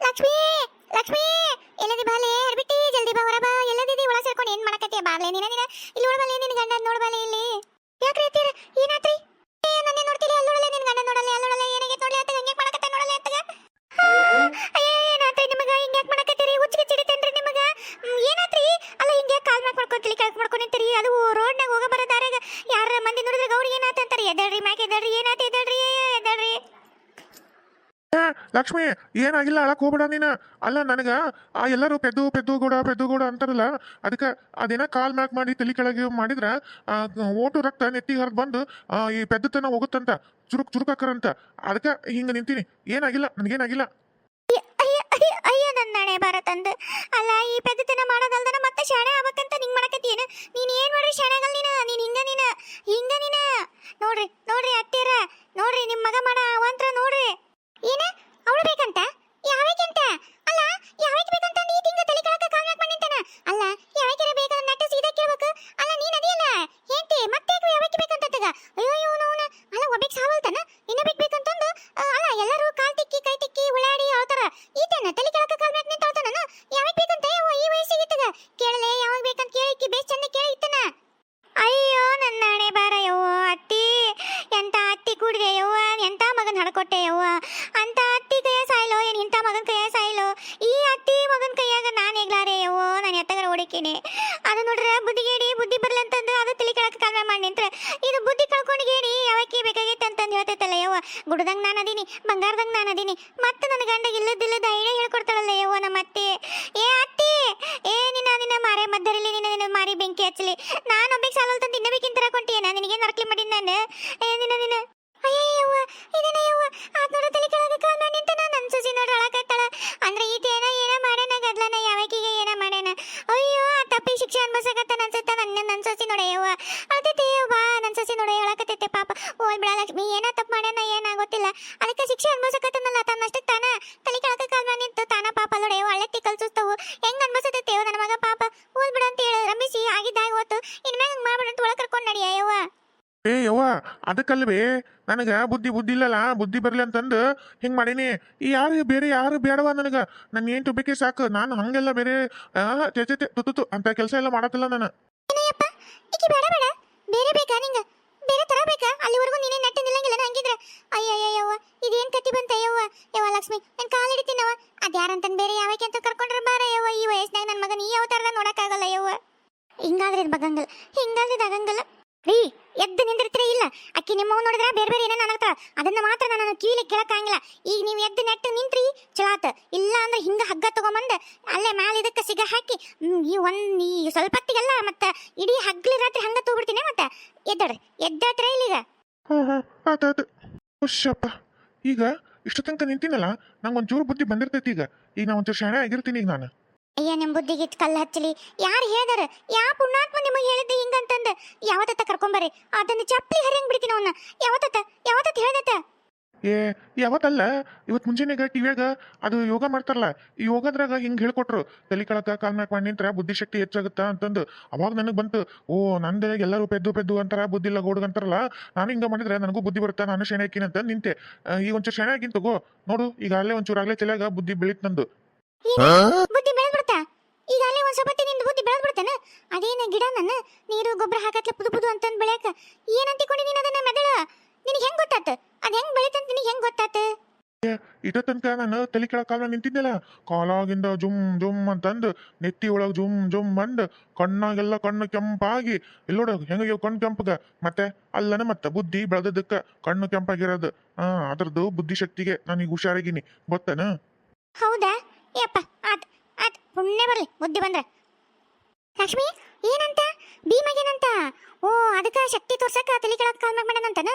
ಲಕ್ಷ್ಮಿ ಲಕ್ಷ್ಮಿ, ಎಲ್ಲದಿ ಬಾಲೆ ಹರ್ಬಿಟ್ಟಿ ಜಲ್ದಿ ಬಾ, ಹೊರ ಬಾ, ಎಲ್ಲದಿದಿ ಒಳ ಸೇರ್ಕೊಂಡು ಏನ್ ಮಾಡಕತ್ತೀಯ? ಬಾರ್ಲೆ ನೀನ ನೀನ, ಇಲ್ಲಿ ನೋಡ್ಬಾಲೆ ನಿನ್ ಗಂಡ ನೋಡಬಲ್ಲ ಇಲ್ಲಿ. ಯಾಕ್ರಿ ಅತ್ತೀರ ಏನಾತ್ರಿ? ನನ್ನೇ ನೋಡ್ತಿಲ್ಲ ಅಲ್ಲಿ ನೋಡಲ್ಲ ನಿನ್ ಗಂಡ ನೋಡಲ್ಲ ಅಲ್ಲಿ ನೋಡಲ್ಲ ಏನಾಗೆ ನೋಡಲಿ ಅಂತ ಹಂಗೆ ಮಾಡಕತ್ತ ನೋಡಲ್ಲ ಅಂತ ಏನಾತ್ರಿ ನಿಮಗ? ಹಿಂಗ್ಯಾಕ್ ಮಾಡಕತ್ತೀರಿ? ಉಚ್ಚಿಗೆ ಚಿಡಿತೇನ್ರಿ ನಿಮಗ? ಏನಾತ್ರಿ? ಅಲ್ಲ, ಹಿಂಗ್ಯಾಕ್ ಕಾಲ್ ಮ್ಯಾಕ್ ಮಾಡ್ಕೊಂತಿಲಿ ಕೆಳಕ್ ಮಾಡ್ಕೊಂಡ್ ನಿಂತೀರಿ? ಅದು ರೋಡ್ನಾಗ ಹೋಗ ಬರೋ ದಾರ್ಯಾಗ ಯಾರ ಮಂದಿ ನೋಡಿದ್ರೆ ಗೌರಿ ಏನಾತ ಅಂತಾರಿ ಎದಳ್ರಿ ಮ್ಯಾಕ್ ಎದಳ್ರಿ ಏನಾತ ಎದಳ್ರಿ ಎದಳ್ರಿ ಏ, ಲಕ್ಷ್ಮಿ, ಏನಾಗಿಲ್ಲ ಅಳಕ್ ಹೋಗ್ಬೇಡ ನೀನು. ಅಲ್ಲ, ನನಗೆ ಆ ಎಲ್ಲರೂ ಪೆದ್ದು ಪೆದ್ದು ಗೂಡ ಪೆದ್ದು ಗೂಡ ಅಂತಾರಲ್ಲ, ಅದಕ್ಕೆ ಅದೇನ ಕಾಲ್ ಮ್ಯಾಕ್ ಮಾಡಿ ತಲೆ ಕೆಳಗೆ ಮಾಡಿದ್ರೆ ಓಟು ರಕ್ತ ನೆತ್ತಿಗೆ ಹರಿದು ಬಂದು ಈ ಪೆದ್ದತನ ಹೋಗುತ್ತಂತ, ಚುರುಕ್, ಚುರುಕಾಕರಂತ. ಅದಕ್ಕೆ ಹಿಂಗೆ ನಿಂತೀನಿ. ಏನಾಗಿಲ್ಲ, ನನಗೇನಾಗಿಲ್ಲ. ಅಯ್ಯ ನನ್ನ ಹಣೆ ಭಾರತಂದು ಅಲ್ಲ, ಈ ಪೆದ್ದತನ ಮಾಡೋದಲ್ದನ ಮತ್ತೆ ಶಾಣೆ ಆಗ್ಬೇಕಂತ ನಿಂಗ್ ಮಾಡಕತ್ತೀನ ನೀನು ಏನು ಮಾಡ್ರಿ ಶಾಣೆಗಲ್ ನೀನು? ನೀನ್ ಹಿಂಗ ನೀನು? ಹಿಂಗ ನೀನು? ನೋಡ್ರಿ ನೋಡ್ರಿ ಅತ್ತೀರ ನೋಡ್ರಿ, ನಿಮ್ ಮಗ ಮಾಡ ಅವಂತ್ರ ನೋಡ್ರಿ. ಏನ? ಅವಳು ಬೇಕಂತ? ಹೇಳ್ತೈತಲ್ಲ ಯವ್ವ? ಗುಡ್ದಂಗ್ ನಾನು ಅದೀನಿ, ಬಂಗಾರದಂಗ್ ನಾನು ಅದೀನಿ. ಮತ್ತೆ ನನ್ನ ಗಂಡ ಇಲ್ಲದಿಲ್ಲದ ಐಡಿಯಾ ಹೇಳ್ಕೊಡ್ತಾಳಲ್ಲ ಯವ್ವ ನಮ್ಮ ಅತ್ತೆ. ಏ ಅತ್ತಿ! ಏ, ನಿನ್ನ ನಿನ್ನ ಮಾರೆ ಮದ್ದರಲ್ಲಿ ನಿನ್ನ ನಿನ್ನ ಮಾರಿ ಬೆಂಕಿ ಹಚ್ಚಲಿ. ನಾನು ಒಬ್ಬಕ್ಕೆ ಸಾಲ ತಂದು ಇನ್ನೊಬ್ಬಕ್ಕಿಂತ ನಾನು ನಿನಗೆ ನರ್ಕಲಿ ಮಾಡಿದ್ ನಾನು. ಏ, ನಿನ್ನ ನಿನ್ನ. ಅಯ್ಯಯ್ಯವ್ವ ಇದೇನ ಯವ್ವ? ಆತ್ ನೋಡು ತಲೆ ಕೆಳಗೆ ಕಾಲ್ ಮಾಡಿ ನಾನು ನನ್ನ ಸೊಸಿ ನೋಡಿ ಅಳಕತ್ತಾಳ ಅಂದ್ರೆ ಈತ ಏನ ಮಾಡ್ಯಾನ ಗದ್ಲನ ಯಾವಕಿಗೆ ಏನ ಮಾಡ್ಯಾನ. ಅಯ್ಯೋ, ಆ ತಪ್ಪಿ ಶಿಕ್ಷೆ ಅನ್ಭವಿಸಕತ್ತ ಇನ್ಮ್ಯಾಗ ಹಂಗ್ ಮಾಡ್ಬೇಡ ಒಳಗೆ ಕರ್ಕೊಂಡು ನಡಿ ಯವ್ವ ಏ ಯವ್ವ ಅದಕ್ಕಲ್ವೇ? ನನಗೆ ಬುದ್ಧಿ ಬುದ್ಧಿ ಇಲ್ಲಲ್ಲ ಬುದ್ಧಿ ಬರಲಿ ಅಂತಂದು ಹಿಂಗೆ ಮಾಡೀನಿ. ಈ ಯಾರು ಬೇರೆ ಯಾರು ಬೇಡವ ನನಗೆ? ನನ್ನ ಏನು ತುಬ್ಬಿಕೆ ಸಾಕು ನಾನು ಹಂಗೆಲ್ಲ ಬೇರೆ ಆ, ಚೆ ಚೆ, ಚೆ, ತು ತು, ತು ಅಂತ ಕೆಲಸ ಎಲ್ಲ ಮಾಡತ್ತಿಲ್ಲ ನಾನು. ಏನಯ್ಯಪ್ಪ ಈಕಿ ಬೇಡ ಬೇಡ. ಬೇರೆ ಬೇಕಾ ನಿಂಗ? ಬೇರೆ ತರ ಬೇಕಾ? ಅಲ್ಲಿವರೆಗೂ ನೀನೇ ನೆಟ್ಟ ನಿಲ್ಲಂಗಿಲ್ಲ ಹಂಗಿದ್ರ ಅಯ್ಯಯ್ಯವ್ವ ಇದೇನ್ ಕಟ್ಟಿ ಬಂತ ಯವ್ವ ಯವ್ವ ಲಕ್ಷ್ಮಿ ನನ್ ಕಾಲು ಹಿಡಿತೀನವ ಅದ್ಯಾರಂತನ್ ಬೇರೆ ಯಾವಕ್ಕೆ ಅಂತ ಕರ್ಕೊಂಡ್ರ ಬಾರ ಯವ್ವ ಈ ವಯಸ್ಸಿನಾಗ ನನ್ ಮಗನ ಈ ಅವತಾರದ ನೋಡಕ್ಕಾಗಲ್ಲ ಯವ್ವ ಹಿಂಗಾದ್ರೆ ಇದ್ ಬಗಂಗಲ್ಲ ಹಿಂಗಾದ್ರೆ ಇದ್ ಆಗಂಗಲ್ಲ ರೀ ಎದ್ದು ನಿಂದಿರ್ತೀರ ಇಲ್ಲ ಅಕ್ಕಿ ನಿಮ್ಮವ್ ನೋಡಿದ್ರ ಬೇರೆ ಬೇರೆ ಏನೇನು ಅನ್ನಕ್ತಾಳ ಅದನ್ನ ಮಾತ್ರ ನಾನು ಕಿವಿಲಿ ಕೇಳಕ್ಕಾಗಿಲ್ಲ ಈಗ ನೀವು ಎದ್ದು ನೆಟ್ಟು ನಿಂತ್ರಿ ಚಲಾತ ಇಲ್ಲ ಅಂದ್ರೆ ಹಿಂಗ ಹಗ್ಗ ತಗೊಂಬಂದು ಅಲ್ಲೇ ಮ್ಯಾಲ ಇದಕ್ಕೆ ಸಿಗ ಹಾಕಿ ಈ ಒಂದ್ ಈ ಸ್ವಲ್ಪ ಹೊತ್ತಿಗೆಲ್ಲ ಮತ್ತೆ ಇಡೀ ಹಗ್ಲಿ ರಾತ್ರಿ ಹಂಗ ತಗೊಬಿಡ್ತೀನಿ ಮತ್ತೆ. ಎದ್ದಾಡ್ರಿ ಎದ್ದಾತ್ರ ಇಲ್ಲಿಗ. ಹಾಂ ಹಾಂ ಆತ ಆತು ಹುಷಪ್ಪ ಈಗ ಇಷ್ಟು ತನಕ ನಿಂತೀನಲ್ಲ ನಂಗೆ ಚೂರು ಬುದ್ಧಿ ಬಂದಿರ್ತೈತಿ ಈಗ. ಈಗ ನಾ ಒಂಚೂರು ಶಾಣೆ ಆಗಿರ್ತೀನಿ ಈಗ ನಾನು. ಅಯ್ಯ ನಿಮ್ಮ ಬುದ್ಧಿಗೆ ಇಟ್ ಕಲ್ಲು ಹಚ್ಚಲಿ. ಯಾರು ಹೇಳ್ದಾರ? ಯಾ ಪುಣ್ಯಾತ್ಮ ನಿಮಗೆ ಹೇಳಿದ್ದೆ ಹಿಂಗಂತಂದು? ಯಾವತ್ತ ಕರ್ಕೊಂಬರ್ರಿ? ಅದನ್ನ ಚಪ್ಪಲಿ ಹರಿಯಂಗ್ ಬಿಡ್ತೀನಿ ಅವನ್ನ ಯಾವತ್ತ ಯಾವತ್ತ ಹೇಳ್ದತ್ತ? ಏ ಯಾವತ್ತಲ್ಲ ಇವತ್ತು ಮುಂಜಾನೆಗ ಟಿವಿಯಾಗ ಅದು ಯೋಗ ಮಾಡ್ತಾರಲ್ಲ ಈ ಯೋಗದ್ರಾಗ ಹಿಂಗೆ ಹೇಳ್ಕೊಟ್ರು ತಲೆ ಕೆಳಕ ಕಾಲ್ ಮ್ಯಾಕ್ ಮಾಡಿ ನಿಂತ್ರ ಬುದ್ಧಿಶಕ್ತಿ ಹೆಚ್ಚಾಗುತ್ತಾ ಅಂತಂದು. ಅವಾಗ ನನಗೆ ಬಂತು ಓ ನಂದೇ ಎಲ್ಲರೂ ಪೆದ್ದು ಪೆದ್ದು ಅಂತಾರ ಬುದ್ಧಿ ಇಲ್ಲ ಗೋಡ್ಗ್ ಅಂತಾರಲ್ಲ ನಾನು ಹಿಂಗೆ ಮಾಡಿದ್ರೆ ನನಗೂ ಬುದ್ಧಿ ಬರುತ್ತಾ ನಾನು ಶೆಣೆ ಹಾಕಿನ ಅಂತ ನಿಂತೆ. ಈಗ ಒಂಚೂರು ಶೆಣೆ ಹಾಕಿನ್ ತಗೋ ನೋಡು ಈಗ ಅಲ್ಲೇ ಒಂಚೂರು ಆಗ್ಲೇ ತಲೆಯಾಗ ಬುದ್ಧಿ ಬೆಳೀತು ನಂದು. ಬುದ್ಧಿ ಬೆಳೆದ್ ಬಿಡ್ತಾ? ಈಗ ಅಲ್ಲೇ ಒಂದು ಸ್ವಲ್ಪ ನಿಂದು ಬುದ್ಧಿ ಬೆಳೆದ್ ಬಿಡ್ತಾನ? ಅದೇನ ಗಿಡ ನನ್ನ? ನೀರು ಗೊಬ್ಬರ ಹಾಕತ್ಲೆ ಪುದು ಪುದು ಅಂತಂದು ಬೆಳೆಯಕ? ಏನ್ ಅಂತಿಕೊಂಡಿ ನೀನ್ ಅದನ್ನ ಮೆದಳು? ನಿನಗೆ ಹೆಂಗ್ ಗೊತ್ತಾತ? ಅದ್ ಹೆಂಗ್ ಬೆಳಿತಂತ ನಿನಗೆ ಹೆಂಗ್ ಗೊತ್ತಾತ? ಇದ ತನಕ ನಾನು ತಲೆ ಕೆಳಗೆ ಕಾಲ ನಿಂತಿದ್ದೆಲ್ಲ ಕಾಲಾಗಿಂದ ಜುಮ್ ಜುಮ್ ಅಂತಂದು ನೆತ್ತಿ ಒಳಗೆ ಜುಮ್ ಜುಮ್ ಬಂದು ಕಣ್ಣಾಗೆಲ್ಲ ಕಣ್ಣು ಕೆಂಪಾಗಿ ಎಲ್ಲೋಡ ಹೆಂಗ ಕಣ್ಣು ಕೆಂಪಗ ಮತ್ತೆ ಅಲ್ಲನ ಮತ್ತೆ ಬುದ್ಧಿ ಬೆಳೆದದಕ್ಕೆ ಕಣ್ಣು ಕೆಂಪಾಗಿರೋದು. ಹಾ ಅದ್ರದ್ದು ಬುದ್ಧಿಶಕ್ತಿಗೆ ನಾನೀಗ ಹುಷಾರಾಗಿನಿ. ಗೊತ್ತನ? ಹೌದಾ? ಯಪ್ಪ ಆತ್ ಆತ್ ಪುಣ್ಯ ಬರ್ಲಿ ಬುದ್ಧಿ ಬಂದ್ರ. ಲಕ್ಷ್ಮಿ, ಏನಂತ? ಭೀಮಗೇನಂತ ಓ, ಅದಕ್ಕ ಶಕ್ತಿ ತೋರ್ಸಕ್ಕೆ ತಲೆ ಕೆಳಗ್ ಕಾಲ್ ಮಾಡ್ಯಾನಂತನ?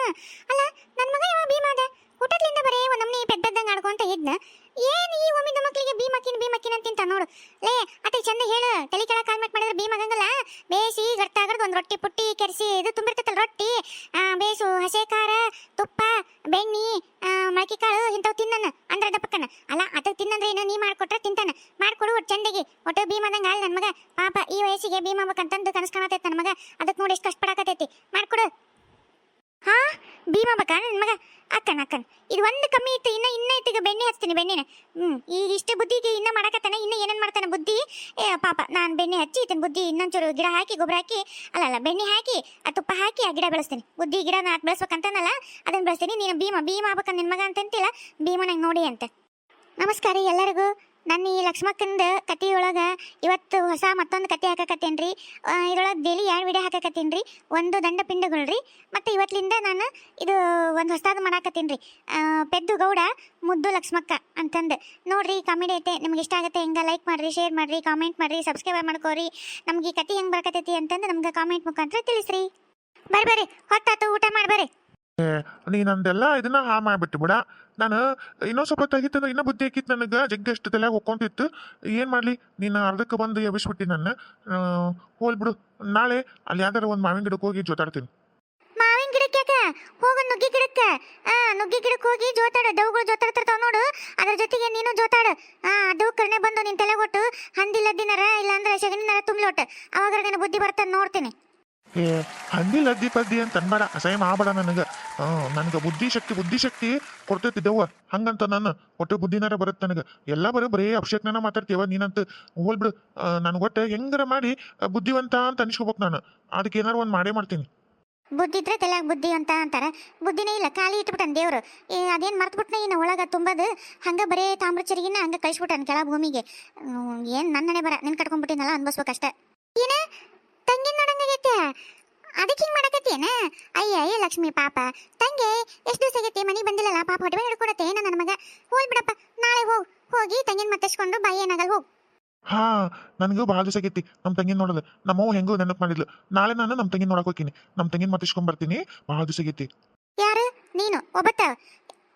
ಅಲ್ಲ ನನ್ನ ಮಗ ಯಾವ ಭೀಮ ಅದ? ಹುಟ್ಟದ್ಲಿಂದ ಬರೇ ಒಂದ್ ನಮ್ನಿ ಪೆದ್ದದ್ದಂಗ ಆಡ್ಕೊಂತ ಇದ್ನ. ಏನ್ ಈ ಒಮ್ಮಿದ ಮಕ್ಳಿಗೆ ಭೀಮಕ್ಕಿನ ಭೀಮಕ್ಕಿನ ಅಂತಿಂತ ನೋಡು. ಲೇ ಅತ್ತೆ ಚಂದ ಹೇಳು. ತಲೆ ಕೆಳಗ್ ಕಾಲ್ ಮಾಡಿದ್ರೆ ಭೀಮಗಂಗಲ್ಲ ಬೇಸಿ ಗಟ್ಟಾಗಡ್ದು ಒಂದು ರೊಟ್ಟಿ ಪುಟ್ಟಿ ಕೆರೆಸಿ ಇದು ತುಂಬಿರ್ತೈತಲ್ಲ ರೊಟ್ಟಿ. ಬೇಸು ಹಸೆ ಖಾರ ತುಪ್ಪ, ಬೆಣ್ಣಿ ಮೊಳಕೆ ಕಾಳು ಇಂಥವು ತಿನ್ನನ. ಅಂದ್ರೆ ದಪ್ಪಕ್ಕನ ಅಲ್ಲ ಅದಕ್ಕೆ ತಿನ್ನಂದ್ರೆ ಏನೋ ನೀ ಮಾಡ್ಕೊಟ್ರೆ ತಿಂತಾನ ಮಾಡ್ಕೊಡು ಒಟ್ಟು ಚಂದಗಿ ಒಟ್ಟು ಭೀಮದಂಗ ಅಲ್ಲ ನನ್ನ ಮಗ ಪಾಪ ಈ ವಯಸ್ಸಿಗೆ ಭೀಮ ಆಗ್ಬೇಕಂತಂದು ಕನಸು ಕಾಣತೈತೆ ನನ್ನ ಮಗ. ಅದಕ್ಕೆ ನೋಡಿ ಎಷ್ಟು ಕಷ್ಟಪಡಕತೈತಿ. ಮಾಡ್ಕೊಡು. ಹಾ? ಭೀಮ ಅಣ್ಣ ನನ್ನ ಮಗ? ಅಕ್ಕನ ಅಕ್ಕನ. ಇದು ಒಂದು ಕಮ್ಮಿ ಇತ್ತು, ಇನ್ನ ಇನ್ನ ಇತ್ತು ಬೆಣ್ಣೆ ಹಚ್ತೀನಿ, ಬೆಣ್ಣೆನ. ಹ್ಮ್, ಈಗ ಇಷ್ಟು ಬುದ್ಧಿಗೆ ಇನ್ನ ಮಾಡಕತ್ತಾನೆ, ಇನ್ನ ಏನೇನ್ ಮಾಡ್ತಾನೆ ಬುದ್ಧಿ? ಏ, ಪಾಪ, ನಾನು ಬೆಣ್ಣೆ ಹಚ್ಚಿ ಇದನ್ನ ಬುದ್ಧಿ ಇನ್ನೊಂಚೂರು ಗಿಡ ಹಾಕಿ, ಗೊಬ್ಬರ ಹಾಕಿ, ಅಲ್ಲ ಅಲ್ಲ, ಬೆಣ್ಣೆ ಹಾಕಿ, ಆ ತುಪ್ಪ ಹಾಕಿ, ಆ ಗಿಡ ಬೆಳೆಸ್ತೀನಿ. ಬುದ್ಧಿ, ಗಿಡ ನಾ ಬೆಳೆಸ್ಬೇಕಂತಾನಲ್ಲ ಅದನ್ನ ಬೆಳೆಸ್ತೀನಿ. ನೀನು ಭೀಮ ಭೀಮ ಆಗ್ಬೇಕಂತ ನಿನ್ ಮಗ ಅಂತಂತಿಲ್ಲ ಭೀಮ ನಂಗೆ ನೋಡಿ ಅಂತ. ನಮಸ್ಕಾರ ಎಲ್ಲರಿಗೂ. ನನ್ನ ಈ ಲಕ್ಷ್ಮಕ್ಕಂದ ಕಥೆಯೊಳಗ ಇವತ್ತು ಹೊಸ ಮತ್ತೊಂದು ಕತೆ ಹಾಕಕತ್ತೇನ್ರಿ. ಇದ್ರೊಳಗೆ ಡೈಲಿ ಎರಡು ವಿಡಿಯೋ ಹಾಕಕತ್ತೀನಿ ಒಂದು ದಂಡ ರೀ ಮತ್ತು ಇವತ್ತಿಂದ ನಾನು ಇದು ಒಂದು ಹೊಸದಾದ ಮಾಡಾಕತ್ತೀನಿ ರೀ ಪೆದ್ದು ಗೌಡ, ಮುದ್ದು ಲಕ್ಷ್ಮಕ್ಕ ಅಂತಂದು. ನೋಡ್ರಿ ಕಾಮಿಡಿ ಐತೆ, ನಿಮ್ಗೆ ಇಷ್ಟ ಆಗುತ್ತೆ, ಹಿಂಗೆ ಲೈಕ್ ಮಾಡಿರಿ ಶೇರ್ ಮಾಡಿರಿ ಕಾಮೆಂಟ್ ಮಾಡಿರಿ ಸಬ್ಸ್ಕ್ರೈಬ್ ಮಾಡ್ಕೋರಿ. ನಮ್ಗೆ ಈ ಕತೆ ಹೆಂಗೆ ಬರಕತ್ತೈತಿ ಅಂತಂದು ನಮ್ಗೆ ಕಾಮೆಂಟ್ ಮುಖಾಂತರ ತಿಳಿಸ್ರಿ. ಬರ್ರಿ ಬರ್ರಿ, ಹೊತ್ತಾತು, ಊಟ ಮಾಡಿ ಬರ್ರಿ. ಇದನ್ನ ಹಾ ಮಾಡ್ಬಿಟ್ಟು ಬಿಡ ನಾನು ಇನ್ನೊಂದು ಸ್ವಲ್ಪ ತೆಗಿತಂದ್ರೆ ಇನ್ನೂ ಬುದ್ಧಿ ಹಾಕಿತ್ತು ನನಗೆ. ಜಗ್ಗಷ್ಟು ತಲೆಯಾಗ ಹೋಗ್ಕೊಂತಿತ್ತು ಏನು ಮಾಡಲಿ? ನೀನು ಅರ್ಧಕ್ಕೆ ಬಂದು ಎಬ್ಬಿಸ್ಬಿಟ್ಟು ನನ್ನ. ಹೋಲ್ ಬಿಡು. ನಾಳೆ ಅಲ್ಲಿ ಯಾವ್ದಾರ ಒಂದು ಮಾವಿನ ಗಿಡಕ್ಕೆ ಹೋಗಿ ಜೋತಾಡ್ತೀನಿ. ಮಾವಿನ ಗಿಡಕ್ಕೆ ಯಾಕ? ಹೋಗ ನುಗ್ಗಿ ಗಿಡಕ್ಕೆ. ಆ, ನುಗ್ಗಿ ಗಿಡಕ್ಕೆ ಹೋಗಿ ಜೋತಾಡ. ಡೌಗಳು ಜೋತಾಡ್ತಿರ್ತಾವ ನೋಡು. ಅದ್ರ ಜೊತೆಗೆ ನೀನು ಜೋತಾಡ. ಆ, ಅದು ಕರ್ನೆ ಬಂದು ನಿನ್ ತಲೆ ಕೊಟ್ಟು ಹಂದಿಲದ್ದಿನರ ಇಲ್ಲಾಂದ್ರೆ ಶಗನಿನರ ತುಂಬ್ಲೊಟ್ಟ ಅವಾಗ ನಿನ್ನ ಬುದ್ಧಿ ಬರ್ತಾನೆ ನೋಡ್ತೀನಿ. ಏ ಹಂದಿ ಲದ್ದಿ ಪದ್ದಿ ಅಂತ ಅನ್ಬೇಡ. ಅಸಹ್ಯ ಮಾಡಬೇಡ ನನಗೆ. ಬುದ್ಧಿ ಶಕ್ತಿ ಬುದ್ಧಿಶಕ್ತಿ ಕೊಡ್ತೈತಿ ದೆವ್ವ ಹಂಗಂತ ನಾನು. ಒಟ್ಟು ಬುದ್ಧಿನಾರ ಬರುತ್ತೆ ನನಗೆ. ಎಲ್ಲ ಬರೀ ಬರೀ ಅಭಿಷೇಕ್ನ ಮಾತಾಡ್ತೀವ ನೀನಂತ. ಹೋಲ್ಬಿಡು ನನಗೆ ಒಟ್ಟು ಹೆಂಗಾರ ಮಾಡಿ ಬುದ್ಧಿವಂತ ಅಂತ ಅನ್ಸ್ಕೋಬೇಕು ನಾನು. ಅದಕ್ಕೆ ಏನಾರು ಒಂದು ಮಾಡೇ ಮಾಡ್ತೀನಿ. ಬುದ್ಧಿ ಇದ್ರೆ ತಲೆಯಾಗ ಬುದ್ಧಿ ಅಂತ ಅಂತಾರ. ಬುದ್ಧಿನೇ ಇಲ್ಲ, ಖಾಲಿ ಇಟ್ಬಿಟ್ಟನ್ ದೇವ್ರು. ಏ, ಅದೇನ್ ಮರ್ತ್ಬಿಟ್ನ ಇನ್ನು ಒಳಗ ತುಂಬದು. ಹಂಗ ಬರೇ ತಾಮ್ರಚರಿಗಿನ ಹಂಗ ಕಳಿಸ್ಬಿಟ್ಟನ್ ಕೆಳ ಭೂಮಿಗೆ. ಏನು ಏನ್ ನನ್ನನೆ ಬರ ನಿನ್ ಕಟ್ಕೊಂಡ್ಬಿಟ್ಟಿನಲ್ಲ ಅಷ್ಟೇ ಏನ? ತಂಗಿನ ನೋಡಂಗಾಗೈತೆ. ಅದಕ್ಕೆ ಹಿಂಗೆ ಮಾಡಕತ್ತೇನ ಅಯ್ಯ ಅಯ್ಯ ಲಕ್ಷ್ಮಿ ಪಾಪ. ತಂಗಿ ಎಷ್ಟು ದಿವಸ ಆಗೈತೆ? ಮನೆಗೆ ಬಂದಿಲ್ಲಲ್ಲ ಪಾಪ ಹೊಟ್ಟೆ ಹಿಡ್ಕೊಡತ್ತೆ ಏನ ನನ್ನ ಮಗ? ಹೋಲ್ ಬಿಡಪ್ಪ ನಾಳೆ ಹೋಗ್. ಹೋಗಿ ತಂಗಿನ ಮತ್ತಿಸ್ಕೊಂಡು ಬಾಯಿ ಏನಾಗಲ್ಲ ಹೋಗ್. ಹಾ ನನಗೂ ಭಾಳ ದಿವಸ ಆಗೈತಿ. ನಮ್ಮ ತಂಗಿನ ನೋಡೋದು ನಮ್ಮವ್ವ ಹೆಂಗೂ ನೆನಪು ಮಾಡಿದ್ಲು. ನಾಳೆ ನಾನು ನಮ್ಮ ತಂಗಿನ ನೋಡಕ್ ಹೋಗ್ತೀನಿ. ನಮ್ಮ ತಂಗಿನ ಮತ್ತಿಸ್ಕೊಂಡ್ ಬರ್ತೀನಿ. ಭಾಳ ದಿವಸ ಆಗೈತಿ. ಯಾರು? ನೀನು? ಒಬ್ಬತ್ತ?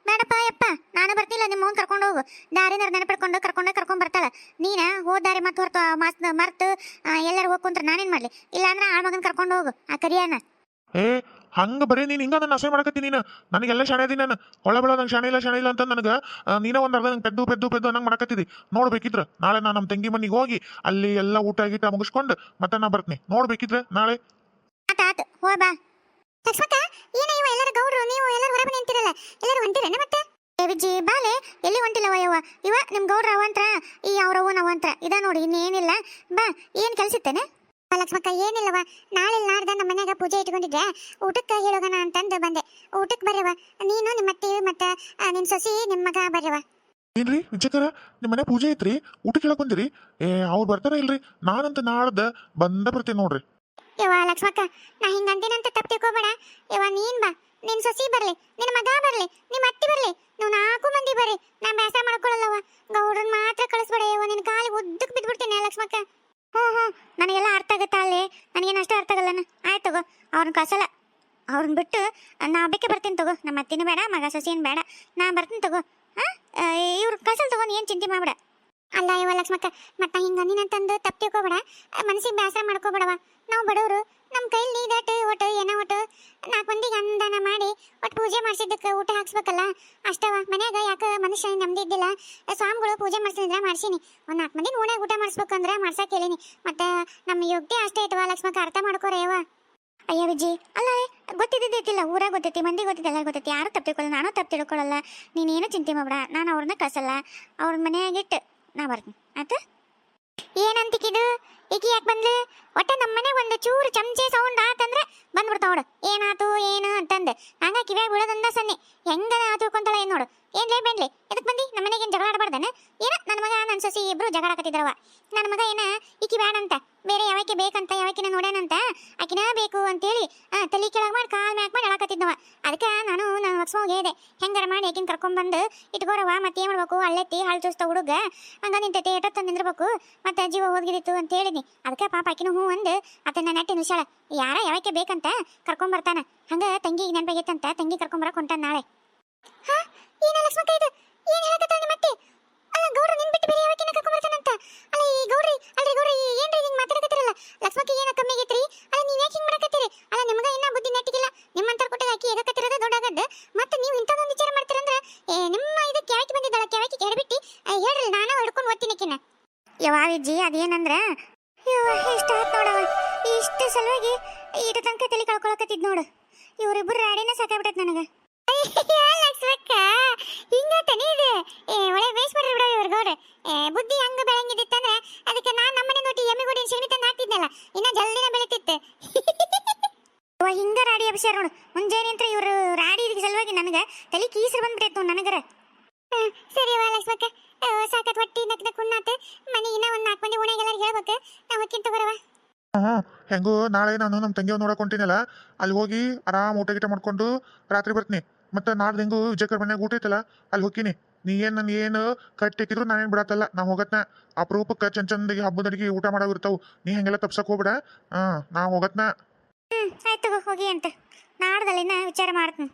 ಬೇಡಪ್ಪ ಯಪ್ಪ ನಾನು ಬರ್ತಿಲ್ಲ ನಿಮ್ಮ ಅವ್ನ್ ಕರ್ಕೊಂಡು ಹೋಗು. ದಾರಿನ ನೆನಪಿಡ್ಕೊಂಡು ಕರ್ಕೊಂಡೆ ಕರ್ಕೊಂಡು ಬರ್ತಾಳ. ನೀನ? ಹೋದ ದಾರಿ ಮತ್ತೆ ಹೊರತು ಮಾಸ್ ಮರ್ತು ಎಲ್ಲರೂ ಹೋಗ್ ಕುಂತ್ರ ನಾನೇನ್ ಮಾಡ್ಲಿ? ಇಲ್ಲಾಂದ್ರೆ ಆ ಮಗನ್ ಕರ್ಕೊಂಡು ಹೋಗು ಆ ಕರಿಯಣ್ಣ ಏ ಹಂಗ ಬರೀ ನೀನು ಹಿಂಗ ನನ್ನ ಅಸಹ್ಯ ಮಾಡಕತ್ತಿ ನೀನು. ನನಗೆಲ್ಲ ಶಾಣೆ ಅದೀನಿ ನಾನು. ಒಳ ಬೆಳ ನಂಗೆ ಶಾಣೆ ಇಲ್ಲ ಶಾಣೆ ಇಲ್ಲ ಅಂತ ನನಗೆ ನೀನೇ ಒಂದು ಅರ್ಧ ನಂಗೆ ಪೆದ್ದು ಪೆದ್ದು ಪೆದ್ದು ನಂಗೆ ಮಾಡಕತ್ತಿದ್ದಿ ನೋಡ್ಬೇಕಿದ್ರ ನಾಳೆ ನಾನು ನಮ್ಮ ತಂಗಿ ಮನೆಗೆ ಹೋಗಿ ಅಲ್ಲಿ ಎಲ್ಲ ಊಟ ಗೀಟ ಮುಗಿಸ್ಕೊಂಡು ಮತ್ತೆ ನಾ ಬರ್ತೀನಿ. ನೋಡ್ಬೇಕಿದ್ರೆ ನಾಳೆ. ಆತ ಆತ. ಹೋ ಬಾ. ಲಕ್ಷ್ಮಕ್ಕ ಏನ ಇವ ಎಲ್ಲರೂ ಗೌಡ್ರು ನೀವು ಎಲ್ಲರೂ ಹೊರಗೆ ನಿಂತಿರಲ್ಲ ಎಲ್ಲರೂ ಹೊಂಟಿರೇನ ಮತ್ತೆ? ಏ ಬಾಲೆ ಎಲ್ಲಿ ಹೊಂಟಿಲ್ಲವ ಯವ್ವ? ಇವ ನಿಮ್ ಗೌಡ್ರ ಅವಂತ್ರ ಈ ಅವ್ರವ್ವ ಅವಂತ್ರ ಇದ ನೋಡಿ ಇನ್ನೇನಿಲ್ಲ. ಬಾ ಏನ್ ಕೆಲ್ಸಿತ್ತೇನೆ? ಲಕ್ಷ್ಮಕ್ಕ ಏನಿಲ್ಲವ ನಾಳೆ ನಾಡ್ದ ನಮ್ಮ ಮನ್ಯಾಗ ಪೂಜೆ ಇಟ್ಕೊಂಡಿದ್ದೆ ಊಟಕ್ಕೆ ಹೇಳೋಗಣ ಅಂತಂದು ಬಂದೆ. ಊಟಕ್ಕೆ ಬರ್ರವ ನೀನು ನಿಮ್ಮ ಅತ್ತಿ ಮತ್ತ ಆ, ನಿಮ್ ಸೊಸಿ ನಿಮ್ಮ ಮಗ ಬರ್ರವ ಏನ್ರಿ ವಿಜಯಕರ ನಿಮ್ಮ ಮನೆ ಪೂಜೆ ಐತ್ರಿ ಊಟಕ್ಕೆ ಹೇಳಕ್ ಬಂದಿರಿ? ಏ ಅವ್ರು ಬರ್ತಾರ ಇಲ್ರಿ? ನಾನಂತ ನಾಡ್ದ ಬಂದ ಬರ್ತೀನಿ ನೋಡ್ರಿ. ಯವ್ವ ಲಕ್ಷ್ಮಕ್ಕ, ನಾ ಹಿಂಗ ಅಂದಿನಂತ ತಪ್ಪು ತಿಳ್ಕೊಬೇಡ. ಯವ್ವ, ನೀನ್ ಬಾ. ನಿನ್ ಸೊಸಿ ಬರ್ಲಿ, ನಿನ್ ಮಗ ಬರ್ಲಿ, ನಿಮ್ ಅತ್ತಿ ಬರ್ಲಿ. ನೀವು ನಾಲ್ಕು ಮಂದಿ ಬರ್ರಿ. ನಾ ಮ್ಯಾಸ ಮಾಡ್ಕೊಳ್ಳಲ್ಲವ ಗೌಡ್ರನ್ ಮಾತ್ರ ಕಳಿಸ್ಬೇಡ ಯವ್ವ, ನಿನ್ ಕಾಲಿ ಉದ್ದಕ್ಕೆ ಬಿದ್ಬಿಡ್ತೀನಿ ಲಕ್ಷ್ಮಕ್ಕ. ಹ್ಞೂ ಹ್ಞೂ ನನಗೆಲ್ಲ ಅರ್ಥ ಆಗುತ್ತಾ ಅಲ್ಲಿ? ನನಗೇನು ಅಷ್ಟು ಅರ್ಥ ಆಗಲ್ಲ ಆಯ್ತು ತಗೋ, ಅವ್ರನ್ನ ಕಳ್ಸಲ್ಲ. ಅವ್ರನ್ನ ಬಿಟ್ಟು ನಾ ಬೇಕೆ ಬರ್ತೀನಿ ತಗೋ. ನಮ್ಮ ಅತ್ತಿನೂ ಬೇಡ, ಮಗ ಸೊಸೇನು ಬೇಡ. ನಾ ಬರ್ತೀನಿ ತಗೋ. ಹಾಂ? ಇವ್ರು ಕಸಲ್ ತಗೋ ಏನು ಚಿಂತೆ ಮಾಡ್ಬೇಡ. ಅಲ್ಲ, ಇವ ಲಕ್ಷ್ಮಕ್ಕ, ಮತ್ತ ಹಿಂಗ ನಿನ್ನ ತಂದು ತಿಳ್ಕೊಬೇಡ ಮನಸ್ಸಿಗೆ ಬೇಸರ ಮಾಡ್ಕೋಬೇಡವ. ನಾವು ಬಡವರು ನಮ್ಮ ಕೈಲಿ ಇದಟ್ಟು ಒಟ್ಟು, ಏನೋ ಒಟ್ಟು ನಾಲ್ಕು ಮಂದಿಗೆ ಅಂದಾನ ಮಾಡಿ ಒಟ್ಟು ಪೂಜೆ ಮಾಡಿಸಿದ್ದಕ್ಕೆ ಊಟ ಹಾಕ್ಸ್ಬೇಕಲ್ಲ. ಅಷ್ಟವ, ಮನ್ಯಾಗ ಯಾಕೆ ಮನುಷ್ಯ ನಮ್ದು ಸ್ವಾಮಿಗಳು ಪೂಜೆ ಮಾಡಿಸಿದ್ರೆ ಮಾಡ್ಸೀನಿ. ಒಂದು ನಾಲ್ಕು ಮಂದಿ ಓಣ್ಯಾಗ ಊಟ ಮಾಡಿಸ್ಬೇಕಂದ್ರೆ ಮಾಡ್ಸಕ್ಕೆ ಹೇಳಿನಿ. ಮತ್ತೆ ನಮ್ಮ ಯೋಗ್ಯ ಅಷ್ಟೇ ಐತವ ಲಕ್ಷ್ಮಕ್ಕ, ಅರ್ಥ ಮಾಡ್ಕೋರೆ ಯವ್ವ ಅಯ್ಯ ವಿಜಿ ಅಲ್ಲ ಗೊತ್ತಿದ್ದಿದ್ದಿಲ್ಲ ಊರಾಗ ಗೊತ್ತೈತಿ ಮಂದಿ ಗೊತ್ತಿದೆ ಎಲ್ಲ ಗೊತ್ತೈತಿ. ಯಾರು ತಪ್ಪು ನಾನು ತಪ್ಪು ತಿಳ್ಕೊಳ್ಳಲ್ಲ ನೀನೇನು ಚಿಂತೆ ಮಾಡ್ಬೇಡ, ನಾನು ಅವ್ರನ್ನ ಕಳ್ಸಲ್ಲ. ಅವ್ರ ಮನೆಯಾಗಿಟ್ಟು ನಾ ಬರ್ತೀನಿ. ಆಯ್ತಾ? ಏನಂತಿಕಿದು? ಈಕಿ ಯಾಕೆ ಬಂದ್ಲು? ಒಟ್ಟ ನಮ್ಮನೆ ಒಂದು ಚೂರು ಚಮಚೆ ಸೌಂಡ್ ಆತಂದ್ರೆ ಬಂದ್ಬಿಡ್ತಾವ ನೋಡು. ಏನಾತು, ಏನು ಅಂತಂದು. ಹಂಗ ಕಿವ್ಯಾಗ ಬೀಳೋದಂದ ಸನ್ನಿ. ಹೆಂಗ ತಿಳ್ಕೊಂತಾಳ ಏನು ನೋಡು. ಏನ್ಲೇ ಬೇಡ್ಲಿ, ಎದಕ್ ಬಂದಿ? ನಮ್ಮನೆಗೆ ಏನು ಜಗಳ ಆಡಬಾರ್ದನ? ಏನ? ನನ್ನ ಮಗ ನನ್ನ ಸೊಸಿ ಇಬ್ರು ಜಗಳ ಆಕತ್ತಿದ್ರವ ನನ್ನ ಮಗ ಏನ? ಇಕಿ ಈಕಿ ಬೇಡಂತ ಬೇರೆ ಯಾವಕ್ಕೆ ಬೇಕಂತ ಯಾವಕ್ಕಿನ ನೋಡ್ಯಾನಂತ? ಆಕಿನ ಬೇಕು ಅಂತೇಳಿ ತಲೆ ಕೆಳಗೆ ಮಾಡಿ ನಾನು ಇದೆ. ಹೆಂಗಾರ ಮಾಡಿ ಆಕಿನ ಕರ್ಕೊಂಡ್ಬಂದು ಇಟ್ಕೋರವ ಮತ್ತೆ ಏನು ಮಾಡ್ಬೇಕು? ಅಲ್ಲೆತ್ತಿ ಹಾಳು ಚೂಸ್ತ ಹುಡುಗ. ಹಂಗ ನಿಂತೈತೆ ಎಟೋ ತಂದು ನಿಂದಿರ್ಬೇಕು. ಮತ್ತೆ ಜೀವ ಹೋದ್ಗಿದಿತ್ತು ಅಂತ ಹೇಳಿದ್ನಿ. ಅದಕ್ಕೆ ಪಾಪ ಆಕಿನ ಹ್ಞೂ ಅಂದು ಅದನ್ನ ನೆಟ್ಟಿ ವಿಶಾಳ ಯಾರ ಯಾವಕ್ಕೆ ಬೇಕಂತ ಕರ್ಕೊಂಬರ್ತಾನ. ಹಂಗ ತಂಗಿ ನೆನಪಾಗೈತಂತ ತಂಗಿ ಕರ್ಕೊಂಬರಕ್ ಹೊಂಟಾನ ನಾಳೆ. ಹಾ? ಏನ ಲಕ್ಷ್ಮಕ್ಕ ಇದು? ಏನ್ ಹೇಳಕತ್ತಾಳ ನಿಮ್ಮ ಅತ್ತೆ ಅಲ್ಲ ಗೌಡ್ರು ನಿನ್ ಬಿಟ್ಟು ಬೇರೆ ಯಾವಕ್ಕಿನ ಕರ್ಕೊಂಬರ್ತಾನಂತ ಅಲ್ಲ ಈ ಗೌಡ್ರಿ ಅಲ್ರಿ ಗೌಡ್ರಿ ಏನ್ರಿ ಹಿಂಗ್ ಮಾತಾಡಕತ್ತಿರಲ್ಲ ಲಕ್ಷ್ಮಕ್ಕ ಏನ ಕಮ್ಮಿ ಆಗೈತ್ರಿ ಅಲ್ಲ ನೀವ್ ಯಾಕೆ ಹಿಂಗ್ ಮಾಡಕತ್ತೀರಿ ಅಲ್ಲ ನಿಮ್ಗ ಇನ್ನ ಬುದ್ಧಿ ನೆಟ್ಟಿಗಿಲ್ಲ ನಿಮ್ಮಂತರ ಕೊಟ್ಟಾಗ ಆಕಿ ಎದಕತ್ತಿರೋದ ದೊಡ್ಡಾಗದ್ದು ಮತ್ತೆ ನೀವು ಇಂಥದೊಂದು ವಿಚಾರ ಮಾಡ್ತೀರಂದ್ರ ಏ ನಿಮ್ಮ ಇದಕ್ಕೆ ಯಾಕೆ ಬಂದಿದ್ದಾಳ ಕೆಳಕ್ಕೆ ಕೆಡಬಿಟ್ಟು ಹೇಳ್ರಿ ನಾನು ಹಿಡ್ಕೊಂಡು ಓದ್ತೀನಿ ಆಕಿನ ಯವಾವಿಜ್ಜಿ ಅದೇನಂದ್ರ ಯವ್ವ ಇಷ್ಟ ಆತ್ ನೋಡವ ಇಷ್ಟ ಸಲುವಾಗಿ ಇದು ತನಕ ತಲೆ ಕಳ್ಕೊಳಕತ್ತಿದ್ ನೋಡು. ಇವರಿಬ್ಬರು ರಾಡಿನ ಸಾಕಾಗ್ಬಿಟ್ಟೈತ್ ನನಗೆ. ಲಕ್ಷ್ಮಕ್ಕ ಹಿಂಗತನೇ ಇದು. ಏ ಒಳ್ಳೆ ವೇಸ್ಟ್ ಮಾಡ್ರಿ ಬಿಡೋ ಇವ್ರ ಗೌಡ್ರೆ. ಏ ಬುದ್ಧಿ ಹಂಗ ಬೆಳಂಗಿದಿತ್ತಂದ್ರೆ ಅದಕ್ಕೆ ನಾನು ನಮ್ಮನೆ ನೋಟಿ ಎಮ್ಮೆ ಗುಡಿ ಸೆಗಣಿ ತಂದು ಹಾಕ್ತಿದ್ನಲ್ಲ ಇನ್ನ ಜಲ್ದಿನ ಬೆಳಿತಿತ್ತು. ಹಿಂಗ ರಾಡಿ ಅಭಿಷೇಕ ನೋಡು. ಮುಂಜಾನೆ ಅಂತ ಇವ್ರು ರಾಡಿ ಇದಕ್ಕೆ ಸಲುವಾಗಿ ನನಗೆ ತಲೆ ಕೀಸರು ಹ್ಞೂ ಹೆಂಗೋ ನಾಳೆ ನಾನು ನಮ್ಮ ತಂಗಿಯವ್ರು ನೋಡಕ್ಕೆ ಹೊಂಟಿನಲ್ಲ, ಅಲ್ಲಿ ಹೋಗಿ ಆರಾಮ್ ಊಟ ಗೀಟ ಮಾಡ್ಕೊಂಡು ರಾತ್ರಿ ಬರ್ತೀನಿ. ಮತ್ತೆ ನಾಡ್ದು ಹೆಂಗು ವಿಜಯಕರ್ ಮನ್ಯಾಗ ಊಟ ಐತಲ್ಲ, ಅಲ್ಲಿ ಹೋಗ್ತೀನಿ. ನೀ ಏನು ನಾನು ಏನು ಕಟ್ಟಿಕ್ಕಿದ್ರು ನಾನೇನು ಬಿಡತ್ತಲ್ಲ, ನಾ ಹೋಗತ್ನ. ಅಪರೂಪಕ್ಕೆ ಚಂದ ಚಂದಾಗಿ ಹಬ್ಬದ ಅಡಿಗೆ ಊಟ ಮಾಡೋ ಇರ್ತಾವು. ನೀ ಹಂಗೆಲ್ಲ ತಪ್ಸಕ್ ಹೋಗ್ಬಿಡ. ಹಾಂ ನಾ ಹೋಗತ್ನ. ಹ್ಮ್, ಆಯ್ತು ಹೋಗಿ ಅಂತ. ನಾಡ್ದಲ್ಲಿನ ವಿಚಾರ ಮಾಡ್ತೀನಿ.